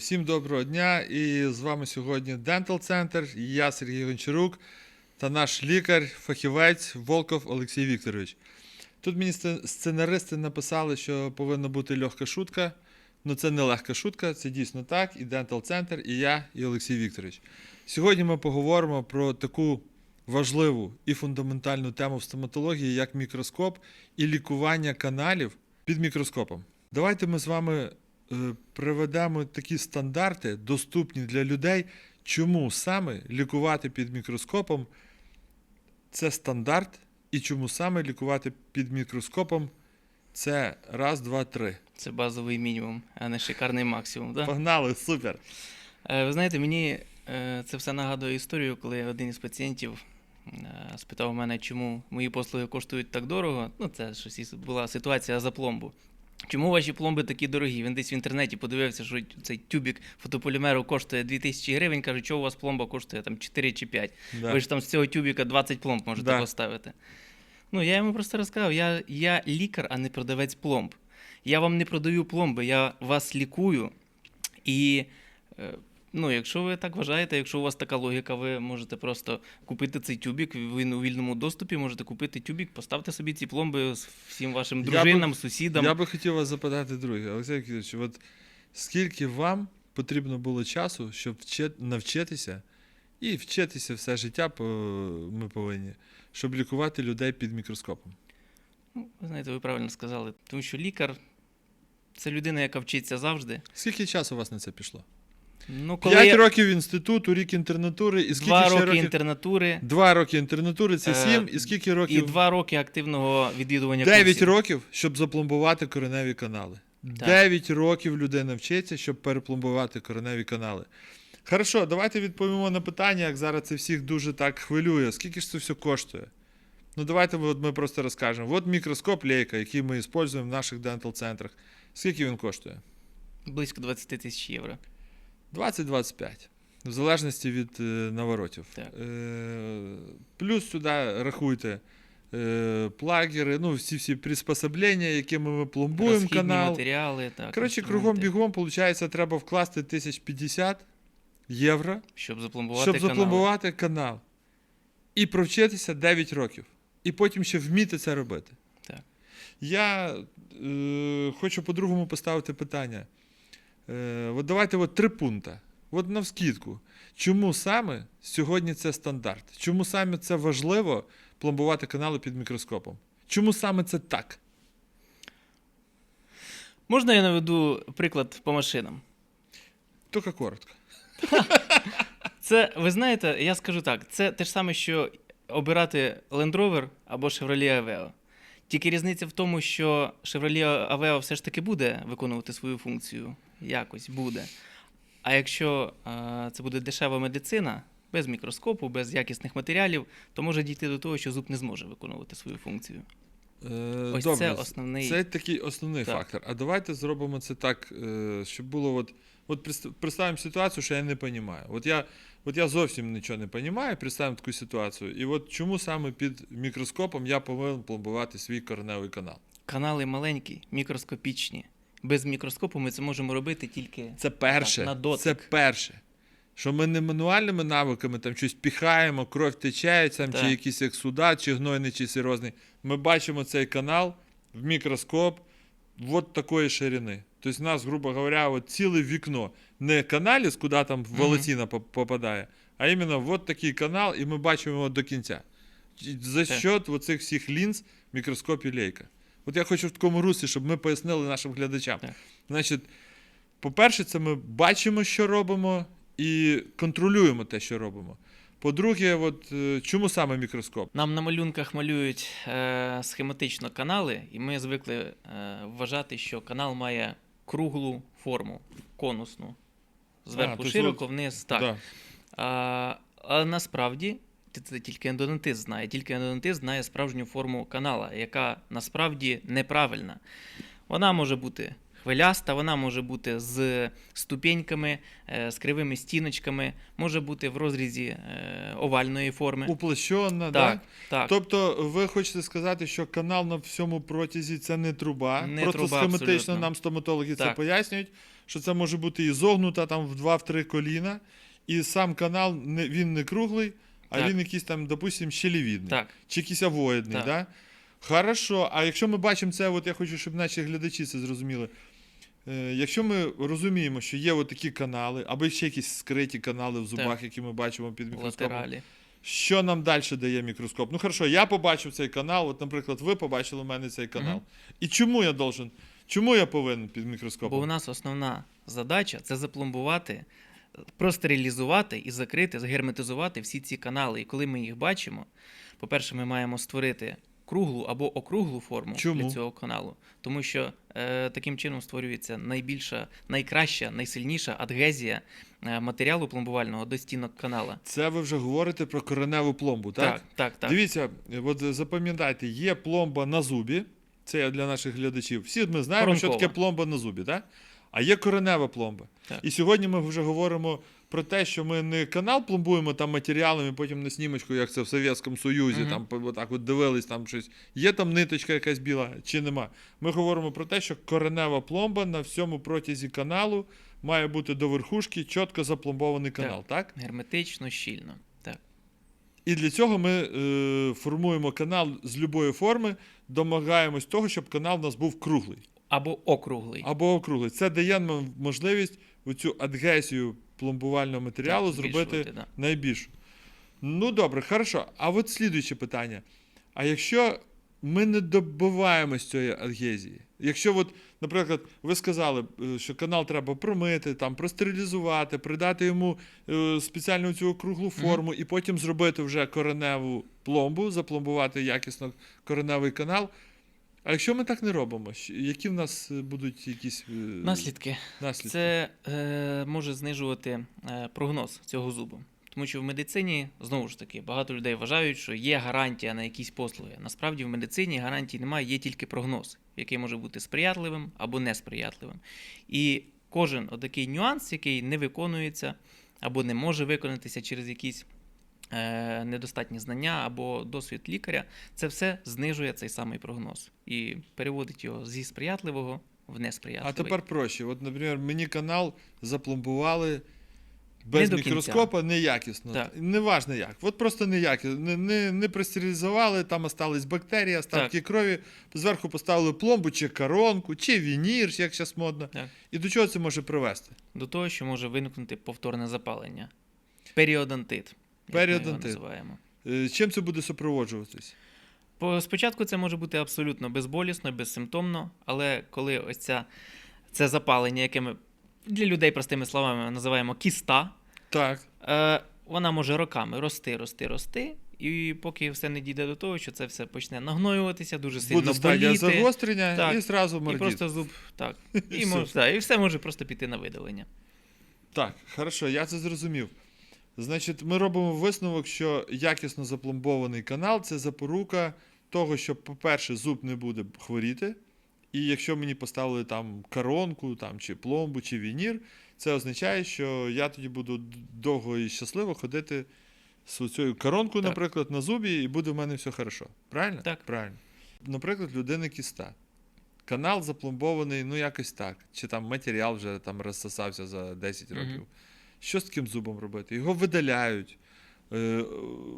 Всім доброго дня! І з вами сьогодні Dental Center, я Сергій Гончарук та наш лікар, фахівець Волков Олексій Вікторович. Тут мені сценаристи написали, що повинна бути легка шутка. Ну, це не легка шутка, це дійсно так. І Dental Center, і я, і Олексій Вікторович. Сьогодні ми поговоримо про таку важливу і фундаментальну тему в стоматології, як мікроскоп і лікування каналів під мікроскопом. Давайте ми з вами приведемо такі стандарти, доступні для людей, чому саме лікувати під мікроскопом це стандарт, і чому саме лікувати під мікроскопом це раз, два, три. Це базовий мінімум, а не шикарний максимум. Да? Погнали, супер! Е, Ви знаєте, мені е, це все нагадує історію, коли один із пацієнтів е, спитав мене, чому мої послуги коштують так дорого. Ну, це щось була ситуація за пломбу. Чому ваші пломби такі дорогі? Він десь в інтернеті подивився, що цей тюбік фотополімеру коштує 2000 гривень. Каже, чого у вас пломба коштує там 4 чи 5? Да. Ви ж там з цього тюбіка 20 пломб можете Да. поставити. Ну, я йому просто розказав, я, я лікар, а не продавець пломб. Я вам не продаю пломби, я вас лікую. І е, ну, якщо ви так вважаєте, якщо у вас така логіка, ви можете просто купити цей тюбік, ви у вільному доступі можете купити тюбік, поставте собі ці пломби з всім вашим Я би- сусідам. Я би хотів вас запитати друге, Олексій Вікторович, от скільки вам потрібно було часу, щоб вчи- навчитися і вчитися все життя ми повинні, щоб лікувати людей під мікроскопом? Ну, ви знаєте, ви правильно сказали, тому що лікар це людина, яка вчиться завжди. Скільки часу у вас на це пішло? Ну, коли П'ять я... років інституту, рік інтернатури, і скільки два ще роки років? інтернатури Два роки інтернатури це Е, і скільки і років? два роки активного відвідування Дев'ять курсів. років, щоб запломбувати кореневі канали. Дев'ять років людина вчиться, щоб перепломбувати кореневі канали. Хорошо, давайте відповімо на питання, як зараз це всіх дуже так хвилює. Скільки ж це все коштує? Ну, давайте от ми просто розкажемо. От мікроскоп лейка, який ми використовуємо в наших дентал-центрах. Скільки він коштує? Близько 20 тисяч євро. 20-25. В залежності від е, наворотів. Так. Е, плюс сюди рахуйте е, плагери, ну, всі всі приспособлення, якими ми пломбуємо Розхідні канал. матеріали. Так, Коротше, інструменти, кругом бігом, виходить, треба вкласти 1050 євро, Щоб запломбувати щоб запломбувати канал. І провчитися 9 років. І потім ще вміти це робити. Так. Я е, хочу по-другому поставити питання. Е, от давайте от три пункти. От навскідку. Чому саме сьогодні це стандарт? Чому саме це важливо пломбувати канали під мікроскопом? Чому саме це так? Можна я наведу приклад по машинам? Тільки коротко. Це, ви знаєте, я скажу так: це те ж саме, що обирати Land Rover або Chevrolet Aveo. Тільки різниця в тому, що Chevrolet Aveo все ж таки буде виконувати свою функцію. Якось буде. А якщо е, це буде дешева медицина, без мікроскопу, без якісних матеріалів, то може дійти до того, що зуб не зможе виконувати свою функцію. Е, Ось Добре, це основний. Це такий основний Так. фактор. А давайте зробимо це так, е, щоб було от. От представимо ситуацію, що я не розумію. От я, от я зовсім нічого не розумію, представимо таку ситуацію. І от чому саме під мікроскопом я повинен пломбувати свій кореневий канал? Канали маленькі, мікроскопічні. Без мікроскопу ми це можемо робити тільки Це перше. на дотик. Це перше. Що ми не мануальними навиками там щось піхаємо, кров тече, там, чи Так. якийсь ексудат, чи гнойний, чи сирозний. Ми бачимо цей канал в мікроскоп от такої ширини. Тобто, у нас, грубо говоря, от ціле вікно. Не каналіз, куди там волосіна поп- попадає, а іменно от такий канал, і ми бачимо його до кінця. За счет оцих всіх лінз в мікроскопі лейка. От я хочу в такому руслі, щоб ми пояснили нашим глядачам. Так. Значить, по-перше, це ми бачимо, що робимо, і контролюємо те, що робимо. По-друге, от, е, чому саме мікроскоп? Нам на малюнках малюють е, схематично канали, і ми звикли е, вважати, що канал має круглу форму, конусну. Зверху А, широко, вниз так. Да. А, але насправді т- це тільки ендодонтист знає. Тільки ендодонтист знає справжню форму канала, яка насправді неправильна. Вона може бути хвиляста, вона може бути з ступеньками, е, з кривими стіночками, може бути в розрізі е, овальної форми. Уплощена, Так, да? так. Тобто, ви хочете сказати, що канал на всьому протязі це не труба. Не Просто труба, схематично абсолютно. нам стоматологи це пояснюють, що це може бути і зогнута там в 2-3 коліна, і сам канал він не круглий, а Так. він якийсь там, допустим, щелевідний. Так. Чи якийсь овоїдний, Так. да? Хорошо. А якщо ми бачимо це, от я хочу, щоб наші глядачі це зрозуміли. Е, якщо ми розуміємо, що є такі канали, або ще якісь скриті канали в зубах, які ми бачимо під мікроскопом, Латералі. що нам далі дає мікроскоп? Ну хорошо, я побачив цей канал, от, наприклад, ви побачили в мене цей канал. Мгм. І чому я должен? Чому я повинен під мікроскопом? Бо у нас основна задача це запломбувати, простерилізувати і закрити, загерметизувати всі ці канали. І коли ми їх бачимо, по-перше, ми маємо створити круглу або округлу форму Чому? для цього каналу, тому що е, таким чином створюється найбільша, найкраща, найсильніша адгезія е, матеріалу пломбувального до стінок канала. Це ви вже говорите про кореневу пломбу, так? так, так. так. Дивіться, от запам'ятайте, є пломба на зубі. Це я для наших глядачів. Всі ми знаємо, що таке пломба на зубі, так? А є коренева пломба. Так. І сьогодні ми вже говоримо про те, що ми не канал пломбуємо там матеріалами, потім на снімочку, як це в Совєтському Союзі, Мгм. там отак от дивились, там щось. Є там ниточка якась біла чи нема. Ми говоримо про те, що коренева пломба на всьому протязі каналу має бути до верхушки чітко запломбований канал, так? Герметично, щільно. Так. І для цього ми е, формуємо канал з любої форми, домагаємось того, щоб канал у нас був круглий Або округлий. або округлий. Це дає нам можливість цю адгесію пломбувального матеріалу Так, зробити да. найбільшу. Ну добре, хорошо. А от слідуюче питання. А якщо ми не добиваємось цієї адгезії, якщо, от, наприклад, ви сказали, е, що канал треба промити, там, простерилізувати, придати йому е, спеціальну цю круглу форму, і потім зробити вже кореневу пломбу, запломбувати якісно кореневий канал. А якщо ми так не робимо, які в нас е, будуть якісь е, Наслідки. наслідки? Це е, може знижувати е, прогноз цього зубу. Тому що в медицині, знову ж таки, багато людей вважають, що є гарантія на якісь послуги. Насправді в медицині гарантій немає, є тільки прогноз, який може бути сприятливим або несприятливим. І кожен отакий нюанс, який не виконується або не може виконатися через якісь недостатні знання або досвід лікаря, це все знижує цей самий прогноз і переводить його зі сприятливого в несприятливий. А тепер проще. От, наприклад, мені канал запломбували без Не мікроскопа неякісно. Так. Неважно як. От просто неякісно. Не, не, не простерилізували, там остались бактерії, остатки крові. Зверху поставили пломбу, чи коронку, чи вінір, як зараз модно. Так. І до чого це може привести? до того, що може виникнути повторне запалення. Періодонтит. Періодонтит. називаємо. Е, Чим це буде супроводжуватись? Спочатку це може бути абсолютно безболісно, безсимптомно, але коли ось ця, це запалення, яке ми для людей простими словами називаємо кіста, Так. е, вона може роками рости, рости, рости. І поки все не дійде до того, що це все почне нагноюватися, дуже сильно Буде стадія боліти. загострення Так. і зразу І просто зуб, так. І, все. може, так, і все може просто піти на видалення. Так, хорошо, я це зрозумів. Значить, ми робимо висновок, що якісно запломбований канал це запорука того, що, по-перше, зуб не буде хворіти. І якщо мені поставили там коронку, там, чи пломбу, чи вінір, це означає, що я тоді буду довго і щасливо ходити з цією коронкою, Так. наприклад, на зубі, і буде в мене все хорошо. Правильно? Так. Правильно. Наприклад, людини кіста. Канал запломбований, ну якось так. Чи там матеріал вже там розсосався за 10 Мгм. років. Що з таким зубом робити? Його видаляють. Е,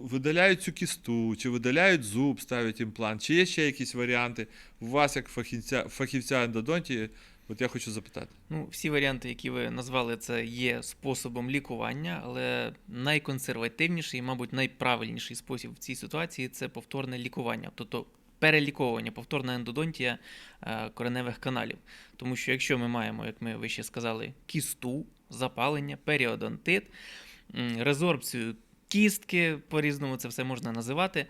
видаляють цю кісту, чи видаляють зуб, ставлять імплант, чи є ще якісь варіанти у вас, як фахівця, фахівця ендодонтії, от я хочу запитати. Ну, всі варіанти, які ви назвали, це є способом лікування, але найконсервативніший мабуть, найправильніший спосіб в цій ситуації це повторне лікування, тобто переліковування, повторна ендодонтія е, кореневих каналів. Тому що якщо ми маємо, як ми вище сказали, кісту, запалення, періодонтит, резорбцію кістки, по-різному це все можна називати.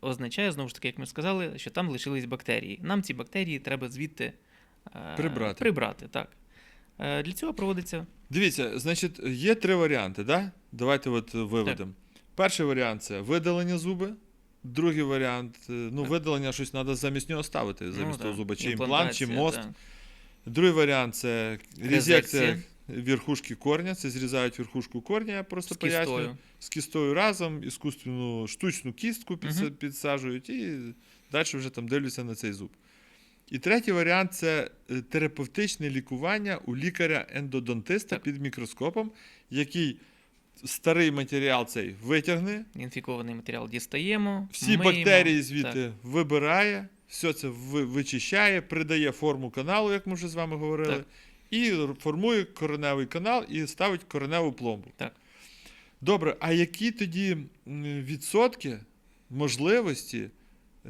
Означає, знову ж таки, як ми сказали, що там лишились бактерії. Нам ці бактерії треба звідти е, Прибрати. прибрати так. Е, Для цього проводиться Дивіться, значить, є три варіанти, да? Давайте от виведемо. Перший варіант це видалення зуби. Другий варіант, ну, Так. видалення щось треба замість нього ставити, замість ну, того зуба, чи імплант, чи мост. так. Другий варіант це Резекція. Верхушки корня. Це зрізають верхушку корня, я просто з пояснюю. кістою. З кістою разом, іскусственну штучну кістку Мгм. підсаджують і далі вже там дивляться на цей зуб. І третій варіант це е, терапевтичне лікування у лікаря-ендодонтиста Так. під мікроскопом, який старий матеріал цей витягне, Інфікований матеріал дістаємо. всі миємо. бактерії звідти Так. вибирає, все це вичищає, придає форму каналу, як ми вже з вами говорили, Так. І формує кореневий канал і ставить кореневу пломбу. Так. Добре, а які тоді відсотки можливості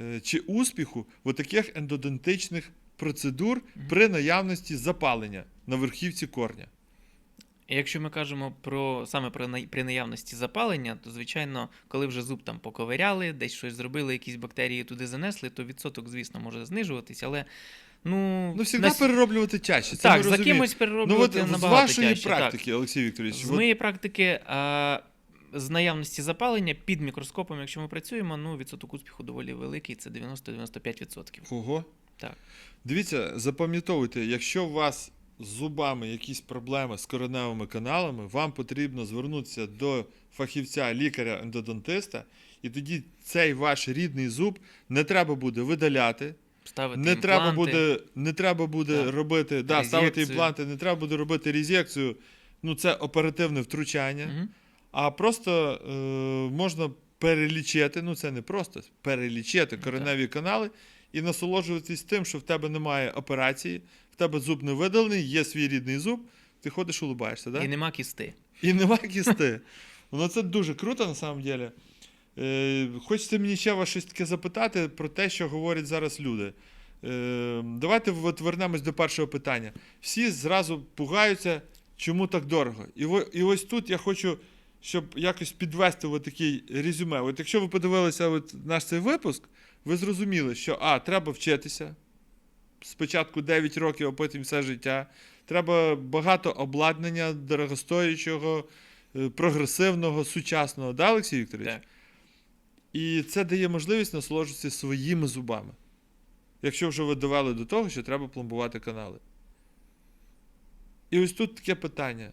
е, чи успіху в таких ендодонтичних процедур при наявності запалення на верхівці корня? Якщо ми кажемо про саме про при наявності запалення, то звичайно, коли вже зуб там поковиряли, десь щось зробили, якісь бактерії туди занесли, то відсоток, звісно, може знижуватись, але ну, Ну, завжди на с- перероблювати чаще. Це так, за кимось Ну, от перероблювати з набагато вашої тяжче. так. Олексій Вікторович, З от моєї практики, а, з наявності запалення під мікроскопом, якщо ми працюємо, ну відсоток успіху доволі великий, це 90-95%. Ого. Так. Дивіться, запам'ятовуйте, якщо у вас з зубами якісь проблеми з кореневими каналами, вам потрібно звернутися до фахівця лікаря-ендодонтиста, і тоді цей ваш рідний зуб не треба буде видаляти, Ставити не треба буде, не треба буде Так. робити, да, ставити імпланти, не треба буде робити резекцію. Ну, це оперативне втручання. Мгм. А просто е, можна перелічити, ну це не просто перелічити Ну, кореневі канали і насолоджуватись тим, що в тебе немає операції, в тебе зуб не видалений, є свій рідний зуб, ти ходиш, улыбаєшся, да? І нема кісти. І нема кісти. Ну це дуже круто, на самом деле. Е, хочеться мені ще вас щось таке запитати про те, що говорять зараз люди. Е, давайте от вернемось до першого питання. Всі зразу пугаються, чому так дорого. І, ось тут я хочу, щоб якось підвести такий резюме. От якщо ви подивилися от наш цей випуск, ви зрозуміли, що А, треба вчитися. Спочатку 9 років, а потім все життя. Треба багато обладнання дорогостоячого, е, прогресивного, сучасного, да, Олексій Вікторович? Так. І це дає можливість насолоджуватися своїми зубами. Якщо вже ви довели до того, що треба пломбувати канали. І ось тут таке питання: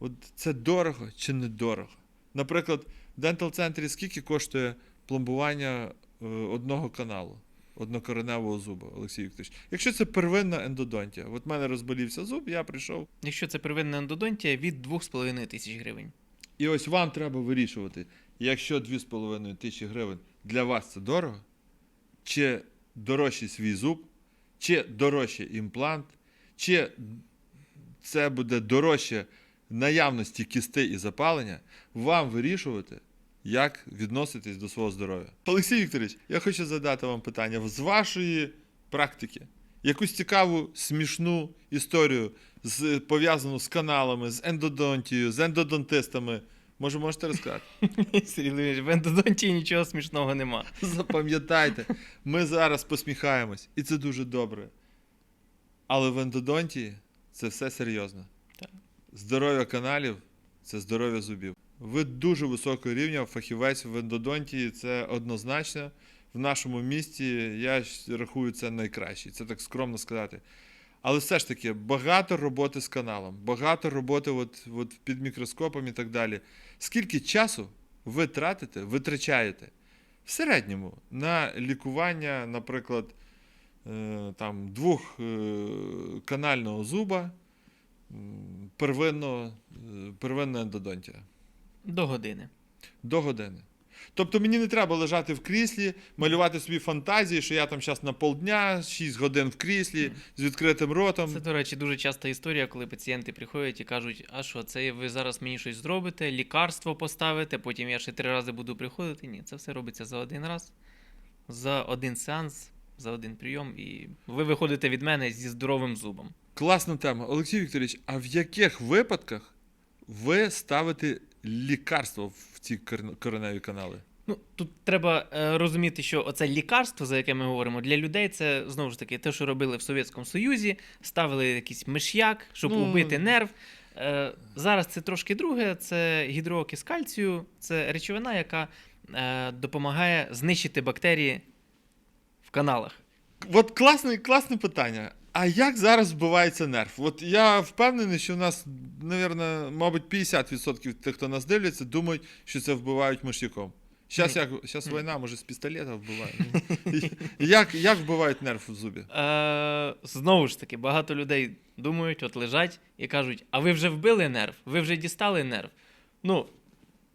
От це дорого чи не дорого? Наприклад, в дентал-центрі скільки коштує пломбування е, одного каналу, однокореневого зуба, Олексій Вікторович? Якщо це первинна ендодонтія, от в мене розболівся зуб, я прийшов. Якщо це первинна ендодонтія, від 2,5 тисяч гривень. І ось вам треба вирішувати, якщо 2,5 тисячі гривень для вас це дорого, чи дорожчий свій зуб, чи дорожчий імплант, чи це буде дорожче наявності кісти і запалення, вам вирішувати, як відноситись до свого здоров'я. Олексій Вікторович, я хочу задати вам питання з вашої практики. Якусь цікаву, смішну історію, з, пов'язану з каналами, з ендодонтією, з ендодонтистами. Може, можете розказати? Сергій Леонідович, в ендодонтії нічого смішного нема. Запам'ятайте, ми зараз посміхаємось, і це дуже добре. Але в ендодонтії це все серйозно. Так. Здоров'я каналів це здоров'я зубів. Ви дуже високого рівня фахівець в ендодонтії, це однозначно. В нашому місті я рахую це найкращий, це так скромно сказати. Але все ж таки, багато роботи з каналом, багато роботи от, от під мікроскопом і так далі. Скільки часу ви тратите, витрачаєте в середньому на лікування, наприклад, е, там, двохканального зуба, м, первинного, е, первинна ендодонтія До години. до години. Тобто мені не треба лежати в кріслі, малювати собі фантазії, що я там зараз на полдня, 6 годин в кріслі з відкритим ротом. Це, до речі, дуже часта історія, коли пацієнти приходять і кажуть, а що, це ви зараз мені щось зробите, лікарство поставите, потім я ще три рази буду приходити. Ні, це все робиться за один раз, за один сеанс, за один прийом, і ви виходите від мене зі здоровим зубом. Класна тема. Олексій Вікторович, а в яких випадках ви ставите лікарство в ці кореневі канали? Ну, тут треба е, розуміти, що оце лікарство, за яке ми говоримо, для людей це знову ж таки те, що робили в Совєтському Союзі, ставили якийсь миш'як, щоб Ну, убити нерв. Е, зараз це трошки друге, це гідроокис кальцію, це речовина, яка е, допомагає знищити бактерії в каналах. От класне, класне питання. А як зараз вбивається нерв? От я впевнений, що у нас, навірно, мабуть, 50% тих, хто нас дивляться, думають, що це вбивають миш'яком. Зараз, як, зараз війна, може, з пістолета вбиває. Як, як вбивають нерв в зубі? Е, знову ж таки, багато людей думають, от лежать і кажуть: а ви вже вбили нерв, ви вже дістали нерв. Ну,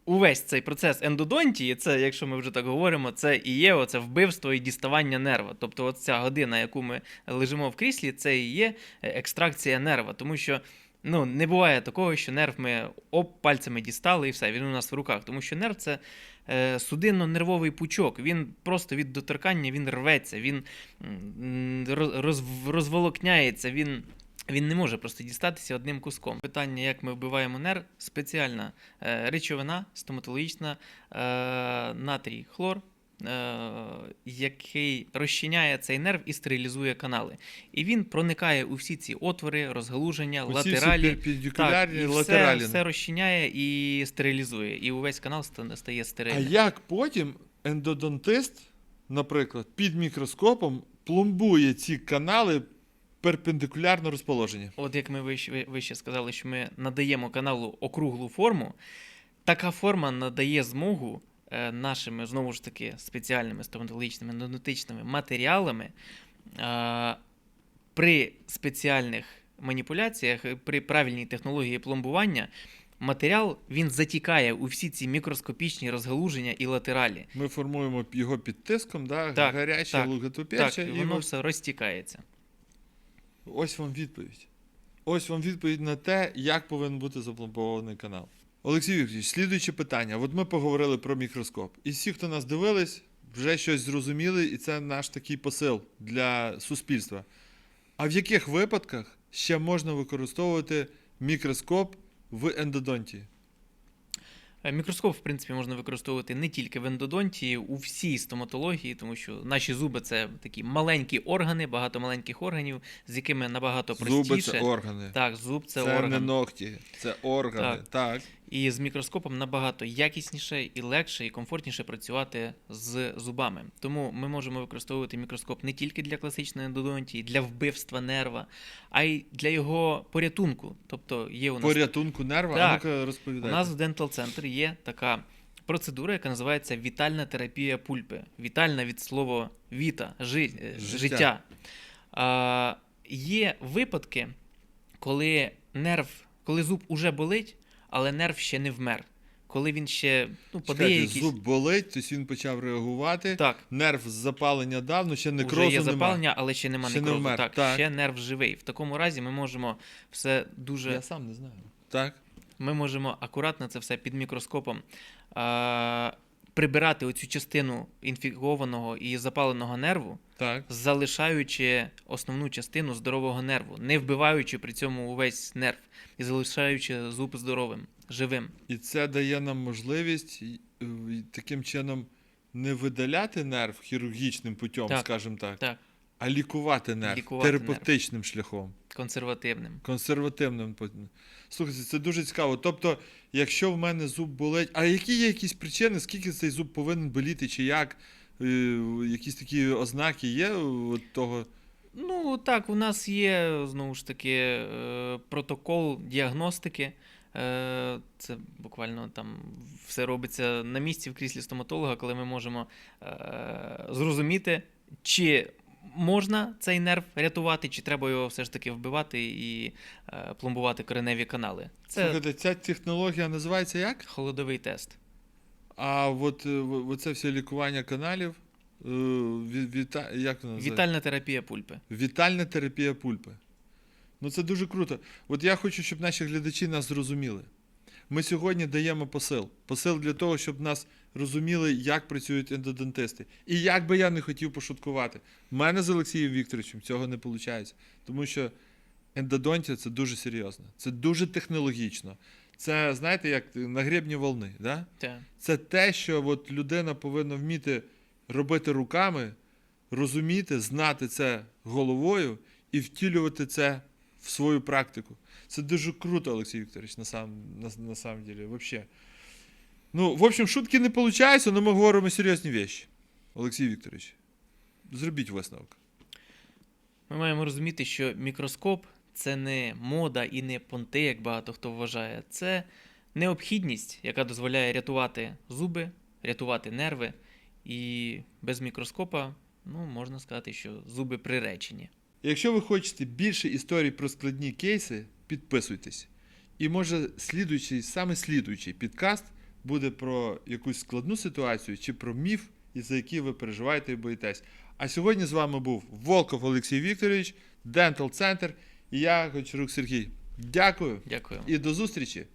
увесь цей процес ендодонтії, це, якщо ми вже так говоримо, це і є оце вбивство і діставання нерва. Тобто, от ця година, яку ми лежимо в кріслі, це і є е, екстракція нерва. Тому що ну, не буває такого, що нерв ми оп, пальцями дістали і все, він у нас в руках. Тому що нерв це е, судинно-нервовий пучок. Він просто від доторкання він рветься, він роз- розволокняється, він. Він не може просто дістатися одним куском. Питання, як ми вбиваємо нерв, спеціальна е, речовина стоматологічна, е, натрій хлор, е, який розчиняє цей нерв і стерилізує канали. І він проникає у всі ці отвори, розгалуження, всі латералі. Так, і все, все розчиняє і стерилізує. І увесь канал ста- стає А як потім ендодонтист, наприклад, під мікроскопом пломбує ці канали перпендикулярно розположені? От як ми вище, вище сказали, що ми надаємо каналу округлу форму, така форма надає змогу е, нашими, знову ж таки, спеціальними стоматологічними ендодонтичними матеріалами е, при спеціальних маніпуляціях, при правильній технології пломбування. Матеріал він затікає у всі ці мікроскопічні розгалуження і латералі. Ми формуємо його під тиском, да? Так, гаряче, так, Так, і воно все розтікається. Ось вам відповідь. Ось вам відповідь на те, як повинен бути запломбований канал. Олексій Вікторович, слідуюче питання. От ми поговорили про мікроскоп. І всі, хто нас дивились, вже щось зрозуміли, і це наш такий посил для суспільства. А в яких випадках ще можна використовувати мікроскоп в ендодонтії? Е, Мікроскоп, в принципі, можна використовувати не тільки в ендодонтії, у всій стоматології, тому що наші зуби це такі маленькі органи, багато маленьких органів, з якими набагато простіше. Зуби це органи. Так, зуб це, Це, орган. не ногті, це органи. Так. Так. І з мікроскопом набагато якісніше і легше, і комфортніше працювати з зубами. Тому ми можемо використовувати мікроскоп не тільки для класичної ендодонтії, для вбивства нерва, а й для його порятунку. Тобто є у нас Порятунку нерва, а Так. ну-ка У нас в Dental Center є така процедура, яка називається вітальна терапія пульпи. Вітальна від слова віта, жи, е, Життя. життя. А, є випадки, коли нерв, коли зуб уже болить, але нерв ще не вмер. Коли він ще ну, подає Чекайте, якісь. зуб болить, тось він почав реагувати. Так, Нерв запалення дав, ну ще некрозу вже є нема. запалення, але ще нема Ще не некрозу. вмер. Так, Так. ще нерв живий. В такому разі ми можемо все дуже Я сам не знаю. Так. ми можемо акуратно це все під мікроскопом а, прибирати оцю частину інфікованого і запаленого нерву, Так. залишаючи основну частину здорового нерву, не вбиваючи при цьому увесь нерв і залишаючи зуб здоровим, живим. І це дає нам можливість таким чином не видаляти нерв хірургічним путем, Так. скажімо так, Так, а лікувати нерв Лікувати терапевтичним шляхом, консервативним. консервативним. Слухайте, це дуже цікаво. Тобто, якщо в мене зуб болить, а які є якісь причини, скільки цей зуб повинен боліти, чи як? Е, Якісь такі ознаки є от того. Ну так, у нас є знову ж таки е, протокол діагностики. Е, Це буквально там все робиться на місці в кріслі стоматолога, коли ми можемо зрозуміти, чи можна цей нерв рятувати, чи треба його все ж таки вбивати і е, пломбувати кореневі канали. Це Слухайте, ця технологія називається як? холодовий тест. А от е, в- оце все лікування каналів. е, ві- Віта... Як воно називається? Вітальна терапія пульпи. Вітальна терапія пульпи. Ну це дуже круто. От я хочу, щоб наші глядачі нас зрозуміли. Ми сьогодні даємо посил. Посил для того, щоб нас розуміли, як працюють ендодонтисти. І як би я не хотів пошуткувати. В мене з Олексієм Вікторовичем цього не виходить. Тому що ендодонтія це дуже серйозно, це дуже технологічно. Це, знаєте, як на гребні волни. Да? Це те, що от людина повинна вміти робити руками, розуміти, знати це головою і втілювати це в свою практику. Це дуже круто, Олексій Вікторович, на сам, на, на самом деле, вообще. Ну, в общем, шутки не виходить, але ми говоримо серйозні речі. Олексій Вікторович, зробіть висновок. Ми маємо розуміти, що мікроскоп це не мода і не понти, як багато хто вважає. Це необхідність, яка дозволяє рятувати зуби, рятувати нерви. І без мікроскопа, ну, можна сказати, що зуби приречені. Якщо ви хочете більше історій про складні кейси, підписуйтесь. І може слідуючий, саме слідуючий підкаст буде про якусь складну ситуацію чи про міф, із-за який ви переживаєте і боїтесь. А сьогодні з вами був Волков Олексій Вікторович, Dental Center і я, Гончарук Сергій. Дякую Дякую. і до зустрічі.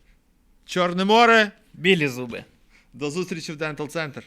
Чорне море! Білі зуби. До зустрічі в Dental Center.